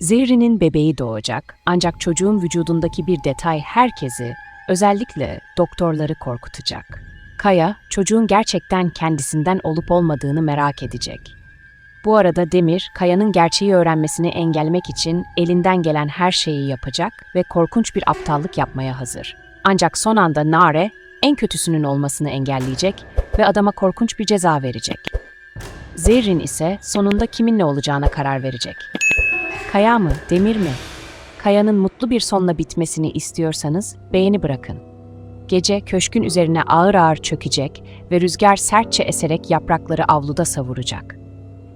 Zehri'nin bebeği doğacak ancak çocuğun vücudundaki bir detay herkesi, özellikle doktorları korkutacak. Kaya, çocuğun gerçekten kendisinden olup olmadığını merak edecek. Bu arada Demir, Kaya'nın gerçeği öğrenmesini engellemek için elinden gelen her şeyi yapacak ve korkunç bir aptallık yapmaya hazır. Ancak son anda Nare, en kötüsünün olmasını engelleyecek ve adama korkunç bir ceza verecek. Zerrin ise sonunda kiminle olacağına karar verecek. Kaya mı, Demir mi? Kaya'nın mutlu bir sonla bitmesini istiyorsanız beğeni bırakın. Gece köşkün üzerine ağır ağır çökecek ve rüzgar sertçe eserek yaprakları avluda savuracak.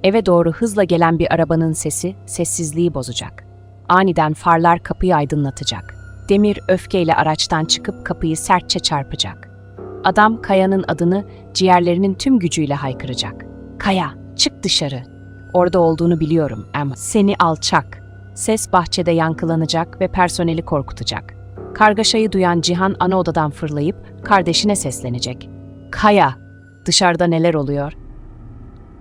Eve doğru hızla gelen bir arabanın sesi sessizliği bozacak. Aniden farlar kapıyı aydınlatacak. Demir öfkeyle araçtan çıkıp kapıyı sertçe çarpacak. Adam Kaya'nın adını ciğerlerinin tüm gücüyle haykıracak. Kaya, çık dışarı. Orada olduğunu biliyorum ama seni alçak. Ses bahçede yankılanacak ve personeli korkutacak. Kargaşayı duyan Cihan ana odadan fırlayıp kardeşine seslenecek. Kaya, dışarıda neler oluyor?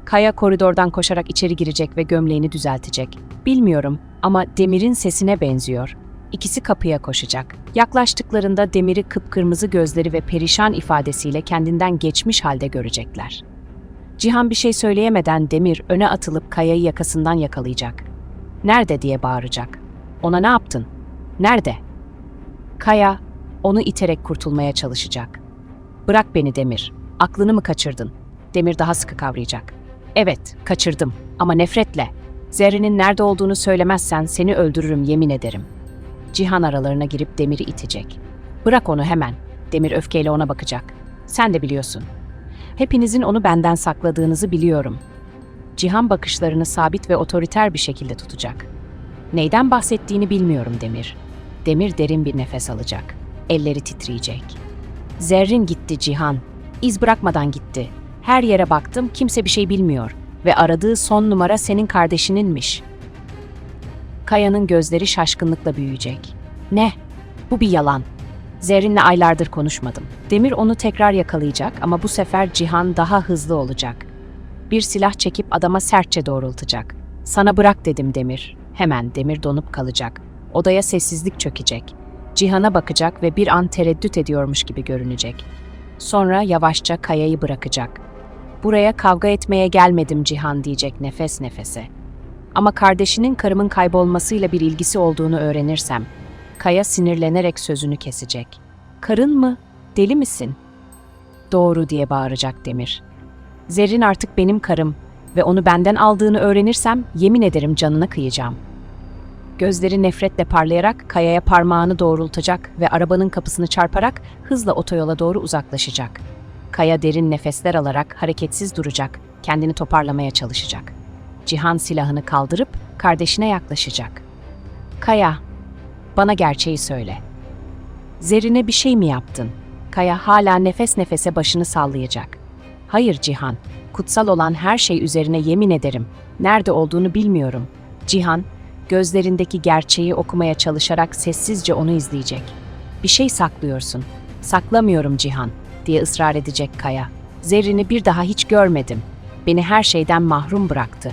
Kaya koridordan koşarak içeri girecek ve gömleğini düzeltecek. Bilmiyorum ama Demir'in sesine benziyor. İkisi kapıya koşacak. Yaklaştıklarında Demir'i kıpkırmızı gözleri ve perişan ifadesiyle kendinden geçmiş halde görecekler. Cihan bir şey söyleyemeden Demir öne atılıp Kaya'yı yakasından yakalayacak. Nerede diye bağıracak. Ona ne yaptın? Nerede? Kaya onu iterek kurtulmaya çalışacak. Bırak beni Demir. Aklını mı kaçırdın? Demir daha sıkı kavrayacak. Evet, kaçırdım ama nefretle. Zerrin'in nerede olduğunu söylemezsen seni öldürürüm yemin ederim. Cihan aralarına girip Demir'i itecek. Bırak onu hemen. Demir öfkeyle ona bakacak. Sen de biliyorsun. Hepinizin onu benden sakladığınızı biliyorum. Cihan bakışlarını sabit ve otoriter bir şekilde tutacak. Neyden bahsettiğini bilmiyorum Demir. Demir derin bir nefes alacak. Elleri titreyecek. Zerrin gitti Cihan. İz bırakmadan gitti. Her yere baktım kimse bir şey bilmiyor ve aradığı son numara senin kardeşininmiş. Kaya'nın gözleri şaşkınlıkla büyüyecek. Ne? Bu bir yalan. Zerrin'le aylardır konuşmadım. Demir onu tekrar yakalayacak ama bu sefer Cihan daha hızlı olacak. Bir silah çekip adama sertçe doğrultacak. Sana bırak dedim Demir. Hemen Demir donup kalacak. Odaya sessizlik çökecek. Cihan'a bakacak ve bir an tereddüt ediyormuş gibi görünecek. Sonra yavaşça Kaya'yı bırakacak. Buraya kavga etmeye gelmedim Cihan diyecek nefes nefese. Ama kardeşinin karımın kaybolmasıyla bir ilgisi olduğunu öğrenirsem, Kaya sinirlenerek sözünü kesecek. Karın mı? Deli misin? Doğru diye bağıracak Demir. Zerrin artık benim karım ve onu benden aldığını öğrenirsem yemin ederim canına kıyacağım. Gözleri nefretle parlayarak Kaya'ya parmağını doğrultacak ve arabanın kapısını çarparak hızla otoyola doğru uzaklaşacak. Kaya derin nefesler alarak hareketsiz duracak, kendini toparlamaya çalışacak. Cihan silahını kaldırıp kardeşine yaklaşacak. Kaya, bana gerçeği söyle. Zerine bir şey mi yaptın? Kaya hala nefes nefese başını sallayacak. Hayır Cihan, kutsal olan her şey üzerine yemin ederim. Nerede olduğunu bilmiyorum. Cihan, gözlerindeki gerçeği okumaya çalışarak sessizce onu izleyecek. Bir şey saklıyorsun. Saklamıyorum Cihan, diye ısrar edecek Kaya. Zerrin'i bir daha hiç görmedim. Beni her şeyden mahrum bıraktı.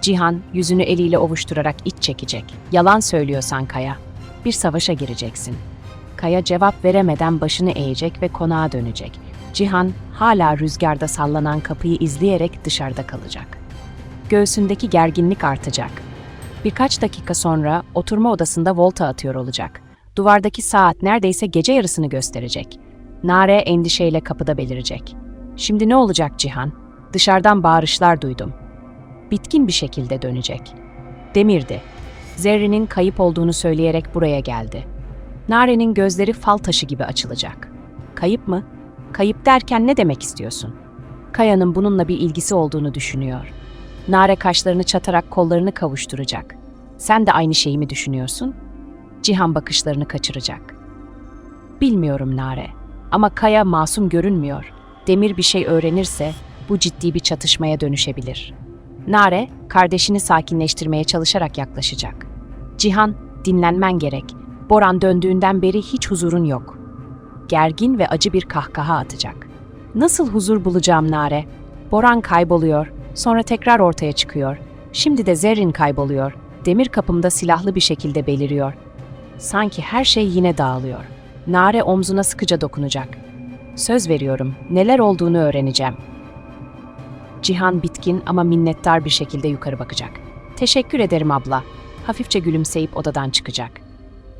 Cihan yüzünü eliyle ovuşturarak iç çekecek. Yalan söylüyorsan Kaya. Bir savaşa gireceksin. Kaya cevap veremeden başını eğecek ve konağa dönecek. Cihan hala rüzgarda sallanan kapıyı izleyerek dışarıda kalacak. Göğsündeki gerginlik artacak. Birkaç dakika sonra oturma odasında volta atıyor olacak. Duvardaki saat neredeyse gece yarısını gösterecek. Nare endişeyle kapıda belirecek. Şimdi ne olacak Cihan? Dışarıdan bağırışlar duydum. Bitkin bir şekilde dönecek. Demirdi. Zerrin'in kayıp olduğunu söyleyerek buraya geldi. Nare'nin gözleri fal taşı gibi açılacak. Kayıp mı? Kayıp derken ne demek istiyorsun? Kaya'nın bununla bir ilgisi olduğunu düşünüyor. Nare kaşlarını çatarak kollarını kavuşturacak. Sen de aynı şeyi mi düşünüyorsun? Cihan bakışlarını kaçıracak. Bilmiyorum Nare ama Kaya masum görünmüyor. Demir bir şey öğrenirse bu ciddi bir çatışmaya dönüşebilir. Nare, kardeşini sakinleştirmeye çalışarak yaklaşacak. Cihan, dinlenmen gerek. Boran döndüğünden beri hiç huzurun yok. Gergin ve acı bir kahkaha atacak. Nasıl huzur bulacağım Nare? Boran kayboluyor, sonra tekrar ortaya çıkıyor. Şimdi de Zerrin kayboluyor. demir kapımda silahlı bir şekilde beliriyor. Sanki her şey yine dağılıyor. Nare omzuna sıkıca dokunacak. Söz veriyorum, neler olduğunu öğreneceğim. Cihan bitkin ama minnettar bir şekilde yukarı bakacak. Teşekkür ederim abla. Hafifçe gülümseyip odadan çıkacak.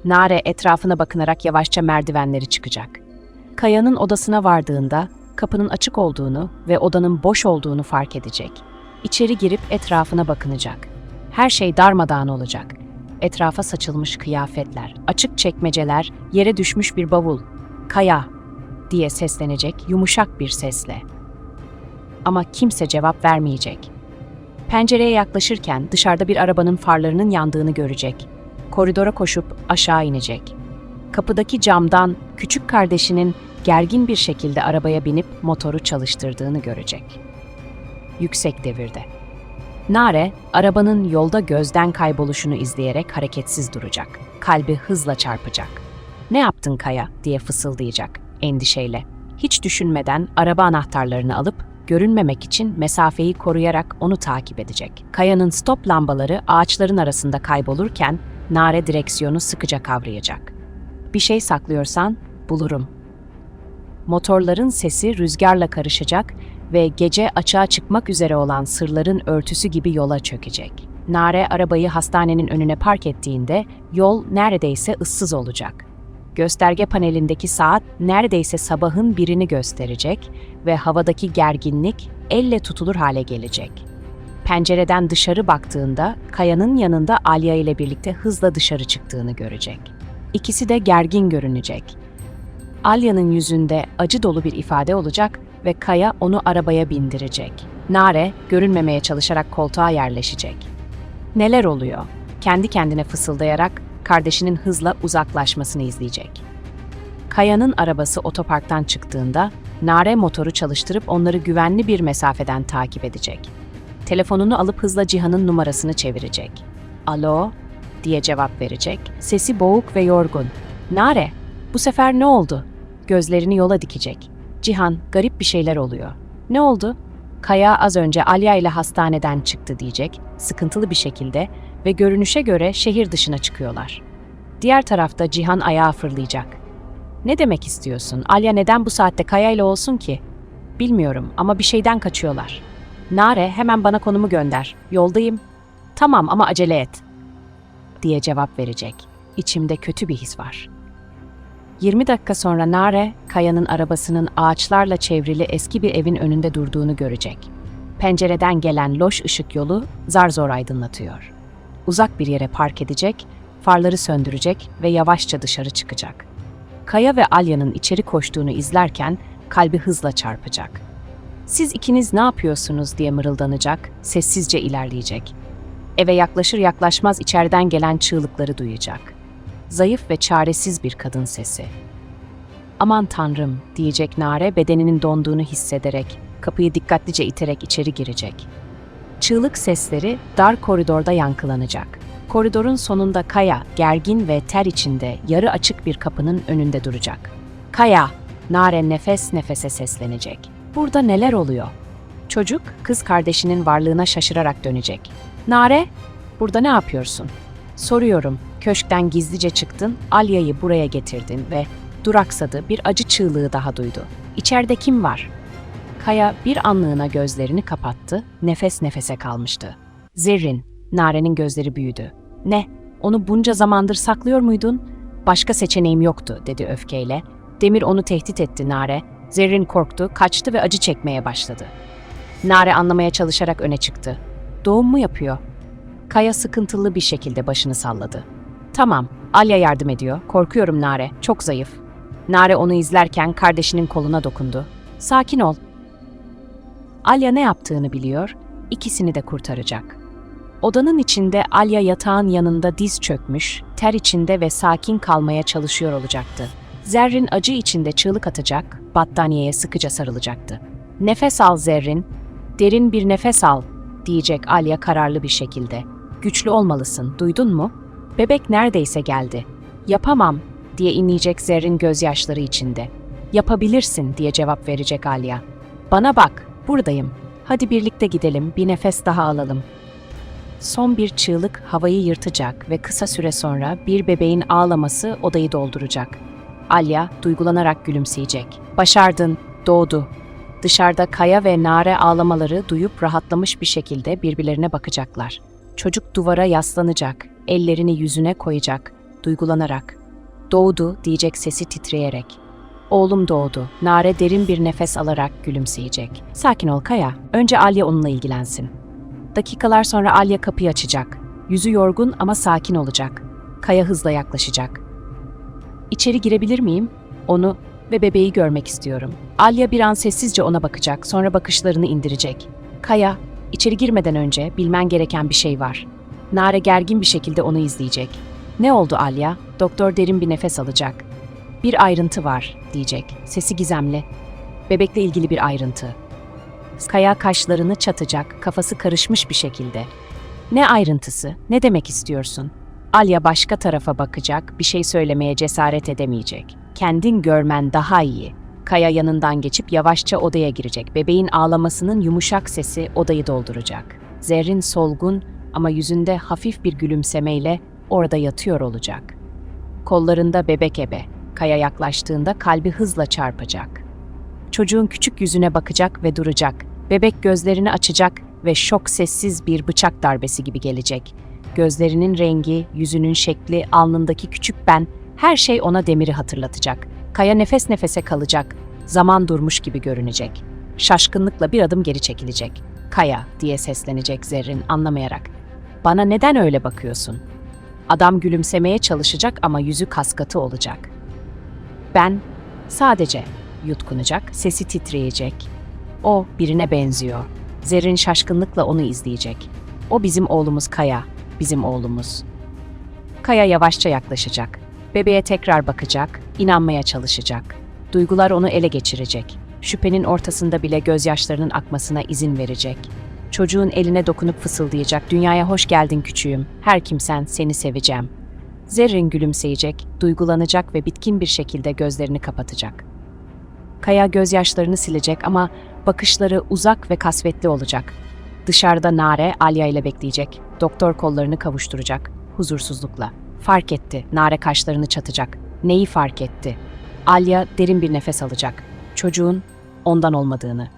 Nare etrafına bakınarak yavaşça merdivenleri çıkacak. Kaya'nın odasına vardığında kapının açık olduğunu ve odanın boş olduğunu fark edecek. İçeri girip etrafına bakınacak. Her şey darmadağın olacak. Etrafa saçılmış kıyafetler, açık çekmeceler, yere düşmüş bir bavul. Kaya diye seslenecek yumuşak bir sesle. Ama kimse cevap vermeyecek. Pencereye yaklaşırken dışarıda bir arabanın farlarının yandığını görecek. Koridora koşup aşağı inecek. Kapıdaki camdan küçük kardeşinin gergin bir şekilde arabaya binip motoru çalıştırdığını görecek. Yüksek devirde. Nare, arabanın yolda gözden kayboluşunu izleyerek hareketsiz duracak. Kalbi hızla çarpacak. "Ne yaptın Kaya?" diye fısıldayacak endişeyle. Hiç düşünmeden araba anahtarlarını alıp görünmemek için mesafeyi koruyarak onu takip edecek. Kaya'nın stop lambaları ağaçların arasında kaybolurken Nare direksiyonu sıkıca kavrayacak. Bir şey saklıyorsan bulurum. Motorların sesi rüzgarla karışacak ve gece açığa çıkmak üzere olan sırların örtüsü gibi yola çökecek. Nare arabayı hastanenin önüne park ettiğinde yol neredeyse ıssız olacak. Gösterge panelindeki saat neredeyse sabahın birini gösterecek ve havadaki gerginlik elle tutulur hale gelecek. Pencereden dışarı baktığında kayanın yanında Alya ile birlikte hızla dışarı çıktığını görecek. İkisi de gergin görünecek. Alya'nın yüzünde acı dolu bir ifade olacak ve Kaya onu arabaya bindirecek. Nare görünmemeye çalışarak koltuğa yerleşecek. Neler oluyor? Kendi kendine fısıldayarak kardeşinin hızla uzaklaşmasını izleyecek. Kaya'nın arabası otoparktan çıktığında Nare motoru çalıştırıp onları güvenli bir mesafeden takip edecek. Telefonunu alıp hızla Cihan'ın numarasını çevirecek. Alo diye cevap verecek. Sesi boğuk ve yorgun. Nare, bu sefer ne oldu? Gözlerini yola dikecek. Cihan, garip bir şeyler oluyor. Ne oldu? Kaya az önce Alya ile hastaneden çıktı diyecek, sıkıntılı bir şekilde ve görünüşe göre şehir dışına çıkıyorlar. Diğer tarafta Cihan ayağa fırlayacak. Ne demek istiyorsun? Alya neden bu saatte Kaya ile olsun ki? Bilmiyorum ama bir şeyden kaçıyorlar. Nare hemen bana konumu gönder. Yoldayım. Tamam ama acele et. Diye cevap verecek. İçimde kötü bir his var. 20 dakika sonra Nare, Kaya'nın arabasının ağaçlarla çevrili eski bir evin önünde durduğunu görecek. Pencereden gelen loş ışık yolu zar zor aydınlatıyor. Uzak bir yere park edecek, farları söndürecek ve yavaşça dışarı çıkacak. Kaya ve Alya'nın içeri koştuğunu izlerken kalbi hızla çarpacak. Siz ikiniz ne yapıyorsunuz diye mırıldanacak, sessizce ilerleyecek. Eve yaklaşır yaklaşmaz içeriden gelen çığlıkları duyacak. Zayıf ve çaresiz bir kadın sesi. Aman tanrım diyecek Nare bedeninin donduğunu hissederek, kapıyı dikkatlice iterek içeri girecek. Çığlık sesleri dar koridorda yankılanacak. Koridorun sonunda Kaya, gergin ve ter içinde yarı açık bir kapının önünde duracak. Kaya, Nare nefes nefese seslenecek. Burada neler oluyor? Çocuk, kız kardeşinin varlığına şaşırarak dönecek. Nare, burada ne yapıyorsun? Soruyorum, köşkten gizlice çıktın, Alya'yı buraya getirdin ve duraksadı bir acı çığlığı daha duydu. İçeride kim var? Kaya bir anlığına gözlerini kapattı, nefes nefese kalmıştı. Zerrin, Nare'nin gözleri büyüdü. Ne? Onu bunca zamandır saklıyor muydun? Başka seçeneğim yoktu, dedi öfkeyle. Demir onu tehdit etti Nare. Zerrin korktu, kaçtı ve acı çekmeye başladı. Nare anlamaya çalışarak öne çıktı. Doğum mu yapıyor? Kaya sıkıntılı bir şekilde başını salladı. Tamam, Alya yardım ediyor. Korkuyorum Nare, çok zayıf. Nare onu izlerken kardeşinin koluna dokundu. Sakin ol. Alya ne yaptığını biliyor, ikisini de kurtaracak. Odanın içinde Alya yatağın yanında diz çökmüş, ter içinde ve sakin kalmaya çalışıyor olacaktı. Zerrin acı içinde çığlık atacak, battaniyeye sıkıca sarılacaktı. Nefes al Zerrin, derin bir nefes al, diyecek Alya kararlı bir şekilde. Güçlü olmalısın, duydun mu? Bebek neredeyse geldi. Yapamam, diye inleyecek Zerrin gözyaşları içinde. Yapabilirsin, diye cevap verecek Alya. Bana bak, buradayım. Hadi birlikte gidelim, bir nefes daha alalım. son bir çığlık havayı yırtacak ve kısa süre sonra bir bebeğin ağlaması odayı dolduracak. Alya duygulanarak gülümseyecek. Başardın, doğdu. Dışarıda Kaya ve Nare ağlamaları duyup rahatlamış bir şekilde birbirlerine bakacaklar. Çocuk duvara yaslanacak, ellerini yüzüne koyacak, duygulanarak. Doğdu diyecek sesi titreyerek. Oğlum doğdu. Nare derin bir nefes alarak gülümseyecek. Sakin ol Kaya. Önce Alya onunla ilgilensin. Dakikalar sonra Alya kapıyı açacak. Yüzü yorgun ama sakin olacak. Kaya hızla yaklaşacak. İçeri girebilir miyim? Onu ve bebeği görmek istiyorum. Alya bir an sessizce ona bakacak, sonra bakışlarını indirecek. Kaya, içeri girmeden önce bilmen gereken bir şey var. Nare gergin bir şekilde onu izleyecek. Ne oldu Alya? Doktor derin bir nefes alacak. Bir ayrıntı var, diyecek. Sesi gizemli. Bebekle ilgili bir ayrıntı. Kaya kaşlarını çatacak, kafası karışmış bir şekilde. Ne ayrıntısı? Ne demek istiyorsun? Alya başka tarafa bakacak, bir şey söylemeye cesaret edemeyecek. Kendin görmen daha iyi. Kaya yanından geçip yavaşça odaya girecek. Bebeğin ağlamasının yumuşak sesi odayı dolduracak. Zerrin solgun ama yüzünde hafif bir gülümsemeyle orada yatıyor olacak. Kollarında bebek ebe. Kaya yaklaştığında kalbi hızla çarpacak. Çocuğun küçük yüzüne bakacak ve duracak. Bebek gözlerini açacak ve şok sessiz bir bıçak darbesi gibi gelecek. Gözlerinin rengi, yüzünün şekli, alnındaki küçük ben, her şey ona demiri hatırlatacak. Kaya nefes nefese kalacak. Zaman durmuş gibi görünecek. Şaşkınlıkla bir adım geri çekilecek. Kaya diye seslenecek Zerrin anlamayarak. Bana neden öyle bakıyorsun? Adam gülümsemeye çalışacak ama yüzü kaskatı olacak. Ben sadece yutkunacak, sesi titreyecek. O birine benziyor. Zerrin şaşkınlıkla onu izleyecek. O bizim oğlumuz Kaya, bizim oğlumuz. Kaya yavaşça yaklaşacak. Bebeğe tekrar bakacak, inanmaya çalışacak. Duygular onu ele geçirecek. Şüphenin ortasında bile gözyaşlarının akmasına izin verecek. Çocuğun eline dokunup fısıldayacak. Dünyaya hoş geldin küçüğüm. Her kimsen seni seveceğim. Zerrin gülümseyecek, duygulanacak ve bitkin bir şekilde gözlerini kapatacak. Kaya gözyaşlarını silecek ama bakışları uzak ve kasvetli olacak. Dışarıda Nare Alya ile bekleyecek. Doktor kollarını kavuşturacak huzursuzlukla. Fark etti. Nare kaşlarını çatacak. Neyi fark etti? Alya derin bir nefes alacak. Çocuğun ondan olmadığını.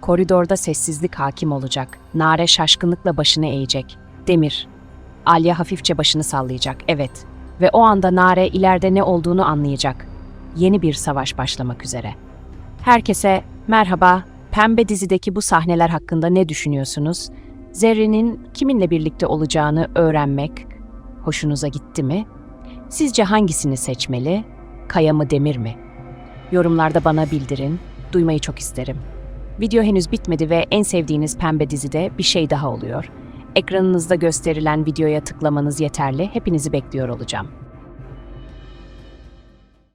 Koridorda sessizlik hakim olacak. Nare şaşkınlıkla başını eğecek. Demir. Alya hafifçe başını sallayacak. Evet. Ve o anda Nare ileride ne olduğunu anlayacak. Yeni bir savaş başlamak üzere. Herkese merhaba. Pembe dizideki bu sahneler hakkında ne düşünüyorsunuz? Zerrin'in kiminle birlikte olacağını öğrenmek hoşunuza gitti mi? Sizce hangisini seçmeli? Kaya mı Demir mi? Yorumlarda bana bildirin. Duymayı çok isterim. Video henüz bitmedi ve en sevdiğiniz pembe dizide bir şey daha oluyor. Ekranınızda gösterilen videoya tıklamanız yeterli. Hepinizi bekliyor olacağım.